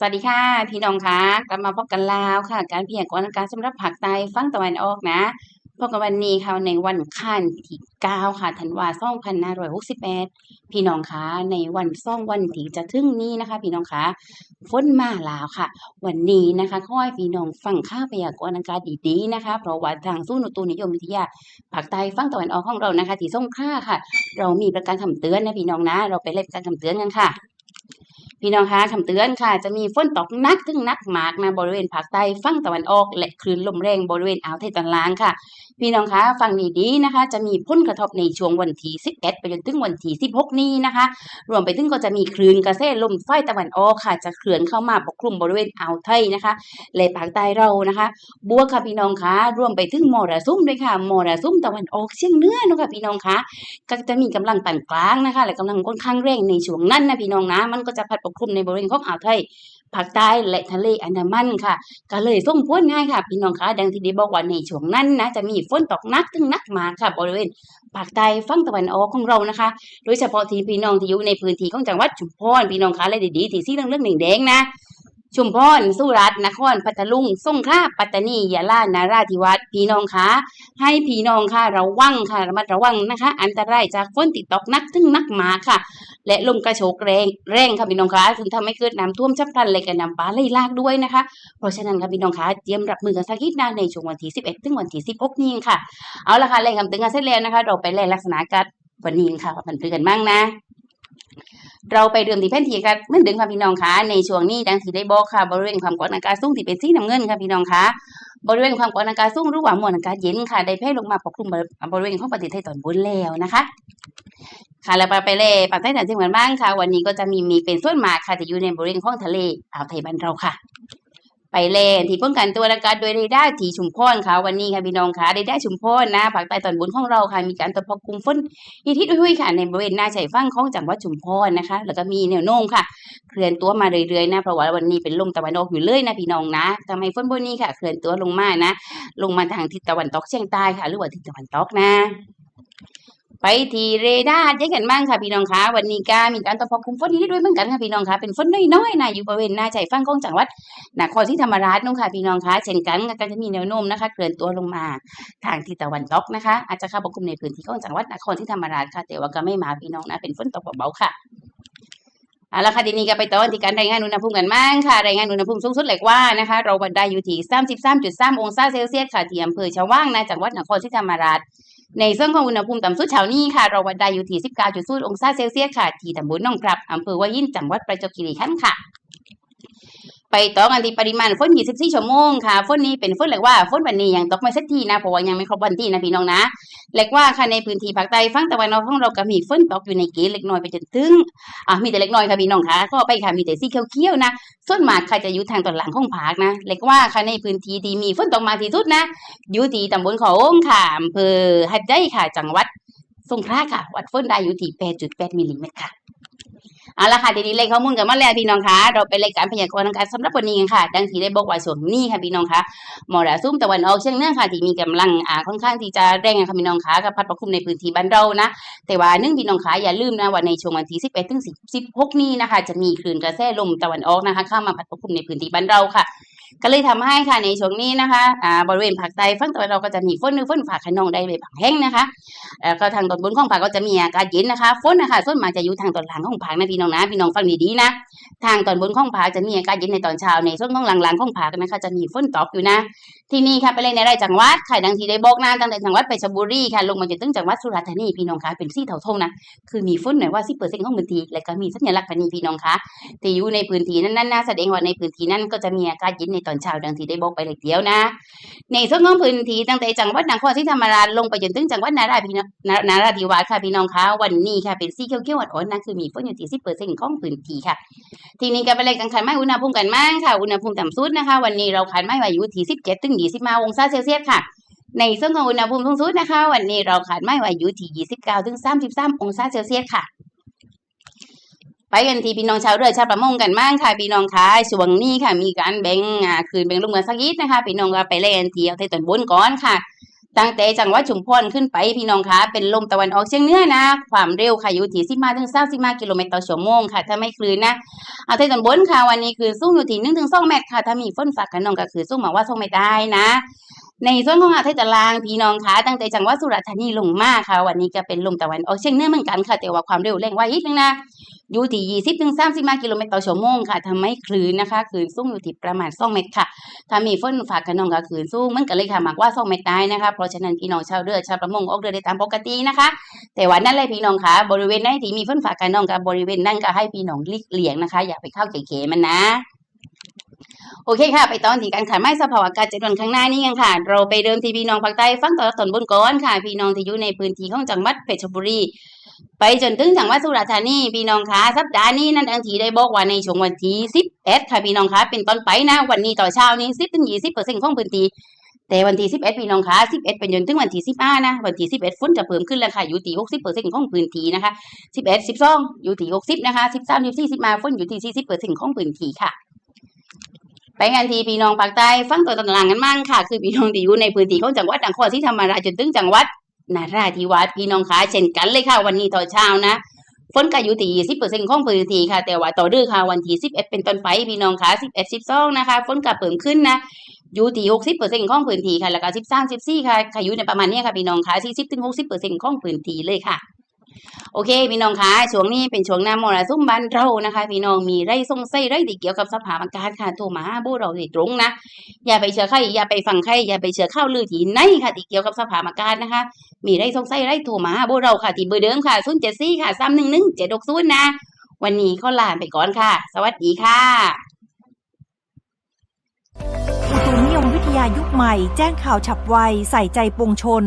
สวัสดีค่ะ พี่น้องคะกลับมาพบกันแล้วค่ะ การพยากรณ์อากาศสำหรับภาคใต้ฝั่งตะวันออกนะพบกันวันนี้ค่ะในวันอังคันที่9ค่ะธันวาคม2568พี่น้องคะในวันซ่องวันที่จะถึงนี้นะคะ พี่น้องคะฝนมาแล้วค่ะ วันนี้นะคะขอให้พี่น้องฟังข่าวพยากรณ์อากาศดีๆนะคะ เพราะว่าทางศูนย์อุตุนิยมวิทยาภาคใต้ฝั่งตะวันออกของเรานะคะ ที่ส่งขลาค่ะ เรามีประกาศคำเตือนนะพี่น้องนะ เราไปเล่นกาศคำเตือนกันค่ะ พี่น้องคะคำเตือนค่ะ จะมีฝนตกหนักถึงหนักมากนะบริเวณภาคใต้ฝั่งตะวันออก และคลื่นลมแรงบริเวณอ่าวไทยตอนล่างค่ะ พี่น้องคะฟังดีๆนะคะ จะมีผลกระทบในช่วงวันที่11ไปจนถึงวันที่16 นี้นะคะ รวมไปถึงก็จะมีคลื่นกระแสลมฝ่ายตะวันออกค่ะ จะเคลื่อนเข้ามาปกคลุมบริเวณอ่าวไทยนะคะและภาคใต้เรานะคะ บวกค่ะพี่น้องคะรวมไปถึงมรสุมด้วยค่ะมรสุมตะวันออกเฉียงเหนือนะคะพี่น้องคะก็จะมีกำลังปานกลางนะคะ และกำลังค่อนข้างแรงในช่วงนั้นนะพี่น้องนะมันก็จะพัดปกคลุมในบริเวณของอ่าวไทยภาคใต้และทะเลอันดามันค่ะ ก็เลยส่งผลง่ายค่ะ พี่น้องคะดังที่ได้บอกว่าในช่วงนั้นนะจะมีฝนตกหนักถึงหนักมากค่ะ บริเวณภาคใต้ฝั่งตะวันออกของเรานะคะ โดยเฉพาะที่พี่น้องที่อยู่ในพื้นที่ของจังหวัดชุมพรพี่น้องคะและดีๆที่สีเหลืองๆแดงๆนะชุมพร สุราษฎร์นคร พัทลุง สงขลา ปัตตานี ยะลา นาราธิวาส พี่น้องคะให้พี่น้องค่ะ ระวังค่ะ ระมัดระวังนะคะ อันตรายจากฝนติดตกหนักถึงนักมาค่ะ และลมกระโชกแรงแรงค่ะพี่น้องคะซึ่งทำให้เกิดน้ำท่วมฉับพลันและก็น้ำป่าไหลหลากด้วยนะคะ เพราะฉะนั้นค่ะพี่น้องคะเตรียมรับมือกันสักนิดนะในช่วงวันที่ 11 ถึงวันที่ 16 นี้ค่ะ เอาละค่ะแรงคำเตือนกันเสร็จแล้วนะคะ เราไปแรงลักษณะกาศวันนี้ค่ะมันเป็นกันบ้างนะเราไปเดิมที่แผนที่กันเมือเดิมค่ะพี่น้องคะในช่วงนี้ดังที่ได้บอกค่ะ บริเวณความกดอากาศสูงที่เป็นสีน้ำเงินค่ะพี่น้องคะบริเวณความกดอากาศสูงหรือว่ามวลอากาศเย็นค่ะได้แผ่ลงมาปกคลุมบริเวณของประเทศไทยตอนบนแล้วนะคะ ค่ะแล้วไปเลยปากใต้ตอนเชียงเหมือนบ้างค่ะ วันนี้ก็จะมีมีเป็นส่วนมากค่ะจะอยู่ในบริเวณของทะเลอ่าวไทยบ้านเราค่ะ ไปเลยที่ป้องกันตัวอากาศโดยเรดาร์ที่ชุมพรค่ะ วันนี้ค่ะพี่น้องค่ะเรดาร์ชุมพรนะภาคใต้ตอนบนของเราค่ะมีการตรวจพกลุ่มฝนอีทิศอุ้ยค่ะ ในบริเวณหน้าชายฝั่งของจังหวัดชุมพรนะคะ แล้วก็มีแนวโน้มค่ะ เคลื่อนตัวมาเรื่อยๆนะเพราะว่าวันนี้เป็นลมตะวันออกอยู่เลยนะพี่น้องนะทำให้ฝนบนนี้ค่ะ เคลื่อนตัวลงมานะ ลงมาทางทิศตะวันตกเฉียงใต้ค่ะ หรือว่าทิศตะวันตกนะ ไปทีเรดาร์แยกกันบ้างค่ะพี่น้องคะวันนี้ก็มีการตรวจพบกลุ่มฝนนี้ด้วยเหมือนกันค่ะพี่น้องคะเป็นฝนน้อยๆนะอยู่บริเวณหน้าชายฝั่งของจังหวัดนครศรีธรรมราชนู่นค่ะพี่น้องคะเช่นกันก็จะมีแนวโน้มนะคะเคลื่อนตัวลงมาทางทิศตะวันตกนะคะ อาจจะเข้าปกคลุมในพื้นที่ของจังหวัดนครศรีธรรมราชค่ะแต่ว่าก็ไม่มาพี่น้องนะเป็นฝนตกเบาๆค่ะเอาละค่ะทีนี้ก็ไปต่อที่การรายงานอุณหภูมิกันบ้างค่ะรายงานอุณหภูมิสูงสุดเลยว่านะคะ เราบันไดอยู่ที่33.3 องศาเซลเซียสค่ะที่อำเภอชว่างนะจังหวัดนครศรีธรรมราช ในส่วนของอุณหภูมิต่ำสุดเช้านี้ค่ะ เราวัดได้อยู่ที่ 19.0 องศาเซลเซียสค่ะ ที่ตำบลหนองพรับอำเภอวายินจังหวัดประจวบคีรีขันธ์ค่ะ ไปต่อกันที่ปริมาณฝน 24 ชั่วโมงค่ะ ฝนนี้เป็นฝนเรียกว่าฝนวันนี้ยังตกไม่เสร็จทีนะ เพราะว่ายังไม่ครบวันที่นะพี่น้องนะเรียกว่าค่ะในพื้นที่ภาคใต้ฝั่งตะวันออกของเราก็มีฝนตกอยู่ในเกณฑ์เล็กน้อยไปจนถึง อะมีแต่เล็กน้อยค่ะพี่น้องค่ะก็ไปค่ะมีแต่สีเขียวๆนะ ส่วนมากค่ะจะอยู่ทางตอนหลังของภาคนะเรียกว่าค่ะในพื้นที่ที่มีฝนตกมาที่สุดนะ อยู่ที่ตำบลเขาองค่ะอำเภอหัดใหญ่ค่ะ จังหวัดสงขลาค่ะ วัดฝนได้อยู่ที่ 8.8 มิลลิเมตรค่ะ เอาละค่ะทีนี้เลยข้อมูลกันมาแล้วพี่น้องคะเราไปรายการพยากรณ์อากาศสำหรับวันนี้กันค่ะ ดังที่ได้บอกไว้ส่วนนี้ค่ะพี่น้องคะมรสุมตะวันออกเชียงเหนือค่ะที่มีกำลังอ่าค่อนข้างที่จะแรงค่ะพี่น้องคะกับพัดปกคลุมในพื้นที่บ้านเรานะ แต่ว่าเนึ่งพี่น้องคะอย่าลืมนะว่าในช่วงวันที่11ถึง16นี้นะคะ จะมีคลื่นกระแสลมตะวันออกนะคะ เข้ามาพัดปกคลุมในพื้นที่บ้านเราค่ะ ก็เลยทำให้ค่ะในช่วงนี้นะคะอ่าบริเวณภาคใต้ฝั่งตะวันออกก็จะมีฝนหรือฝนฝาขนองได้เลยบางแห่งนะคะแล้วก็ทางตอนบนของภาคก็จะมีอากาศเย็นนะคะฝนนะคะส่วนมากจะอยู่ทางตอนหลังของภาคนะพี่น้องนะพี่น้องฟังดีๆนะทางตอนบนของภาคจะมีอากาศเย็นในตอนเช้าในส่วนของหลังๆของภาคนะคะจะมีฝนตกอยู่นะ ที่นี่ค่ะไปเลยในรายจังหวัดค่ะดังที่ได้บอกนะตั้งแต่จังหวัดเพชรบุรีค่ะลงมาจนถึงจังหวัดสุราษฎร์ธานีพี่น้องคะเป็นสีเถาทงนะคือมีฝนหน่อยว่าสิเปอร์เซ็นต์ของพื้นที่และก็มีสัญลักษณ์แบบนี้พี่น้องคะที่อยู่ในพื้นที่นั้นๆนะแสดงว่าในพื้นที่นั้นก็จะมีอากาศเย็นในตอนเช้าดังที่ได้บอกไปเลยเดียวนะ ในส่วนของพื้นที่ตั้งแต่จังหวัดนครศรีธรรมราชลงไปจนถึงจังหวัดนาราพี่นาราธิวาสค่ะพี่น้องคะวันนี้ค่ะเป็นสีเขียวๆอ่อนๆนะคือมีฝนอยู่ที่สิบเปอร์เซ็นต์ของพื้นที่ค่ะ ทีนี้ก็ไปเลยกันขันไม้อุณหภูมิกันมากค่ะอุณหภูมิต่ำสุดนะคะ วันนี้เราขันไม้ไว้อยู่ที่สิบเจ็ดถึงยี่สิบห้าองศาเซลเซียสค่ะในส่วนของอุณหภูมิสูงสุดนะคะ วันนี้เราขันไม้ไว้อยู่ที่ยี่สิบเก้าถึงสามสิบสามองศาเซลเซียสค่ะ ไปกันที่พี่น้องชาวเรือชาวประมงกันมากค่ะพี่น้องคะช่วงนี้ค่ะ มีการแบ่งคืนแบ่งลงกันสักนิดนะคะพี่น้องก็ไปเล่นที่เอาเทตอนบนก่อนค่ะ ตั้งแต่จังหวัดชุมพรขึ้นไปพี่น้องคะเป็นลมตะวันออกเฉียงเหนือนะ ความเร็วค่ะอยู่ที่15ถึง35กิโลเมตรต่อชั่วโมงค่ะ ถ้าไม่คลื่นนะเอาที่ตอนบนค่ะวันนี้คือสูงอยู่ที่1ถึง2เมตรค่ะถ้ามีฝนฟ้าคะนองก็คือสูงมาว่า2เมตรได้นะในส่วนของอาทิตย์ตารางพี่น้องคะตั้งแต่จังหวัดสุราษฎร์ธานีลงมาค่ะ วันนี้ก็เป็นลมตะวันออกเฉียงเหนือเหมือนกันค่ะ แต่ว่าความเร็วแรงว่าอีกนึงนะ อยู่ที่ 20ถึง35กิโลเมตรต่อชั่วโมงค่ะทำให้คลื่นนะคะคลื่นสูงอยู่ที่ประมาณ2เมตรค่ะ ถ้ามีฝนฟ้าคะนองก็คลื่นสูงเหมันก็เลยค่ะมากว่า2เมตรได้นะคะ เพราะฉะนั้นพี่น้องชาวเรือชาวประมงออกเรือได้ตามปกตินะคะ แต่ว่านั่นเลยพี่น้องค่ะ บริเวณไหนที่มีฝนฟ้าคะนองกับบริเวณนั้นก็ให้พี่น้องหลีกเลี่ยงนะคะ อย่าไปเข้าเก๋ๆมันนะโอเคค่ะ ไปตอนที่การขายไม้สภาวะอากาศเจ็ดวันข้างหน้านี้กันค่ะ เราไปเดิมที่พี่น้องภาคใต้ฟังต่อตอนบนก่อนค่ะ พี่น้องที่อยู่ในพื้นที่ของจังหวัดเพชรบุรี ไปจนถึงจังหวัดสุราษฎร์ธานีพี่น้องคะสัปดาห์นี้นั่นดังทีได้บอกว่าในช่วงวันที่11ค่ะพี่น้องคะเป็นต้นไปนะวันนี้ต่อเช้านี้10ถึง20%ของพื้นที่แต่วันที่11พี่น้องคะ11เป็นจนถึงวันที่15นะวันที่11ฝนจะเพิ่มขึ้นแล้วค่ะอยู่ที่60%ของพื้นที่นะคะ11 12อยู่ที่60นะคะ13 14 15ฝนอยู่ที่40%ของพื้นที่ค่ะไปกันทีพี่น้องภาคใต้ฟังตัวต่างกันมั่งค่ะ คือพี่น้องที่อยู่ในพื้นที่ของจังหวัดนครศรีธรรมราชจนถึงจังหวัด นาราธิวาสพี่น้องคะเช่นกันเลยค่ะ วันนี้ต่อนเช้านะฝนก็อยู่ที่20%ของพื้นที่ค่ะ แต่ว่าต่อเดือค่ะวันที่11 เป็นต้นไปพี่น้องคะ11 12นะคะฝนก็เพิ่มขึ้นนะอยู่ที่60%ของพื้นที่ค่ะแล้วก็13 14ค่ะค่ะอยู่ในประมาณนี้ค่ะพี่น้องคะ40ถึง60%ของพื้นที่เลยค่ะ โอเคพี่น้องคะช่วงนี้เป็นช่วงหน้ามรสุมบ้านเรานะคะพี่น้องมีไร่สงสัยไรที่เกี่ยวกับสภาพอากาศค่ะโทรมาหาบูเราโดตรงนะอย่าไปเชื่อใครอย่าไปฟังใครอย่าไปเชื่อข่าวลือที่ไหนค่ะที่เกี่ยวกับสภาพอากาศนะคะ มีไร่สงสัยไรโทรมาหาพวเราค่ะที่เบอร์เดิมค่ะ0 7 4ค่ะ3 1 1 7 6 0นะวันนี้ก็ลาไปก่อนค่ะ สวัสดีค่ะอุตุนิยมวิทยายุคใหม่ แจ้งข่าวฉับไวใส่ใจปวงชน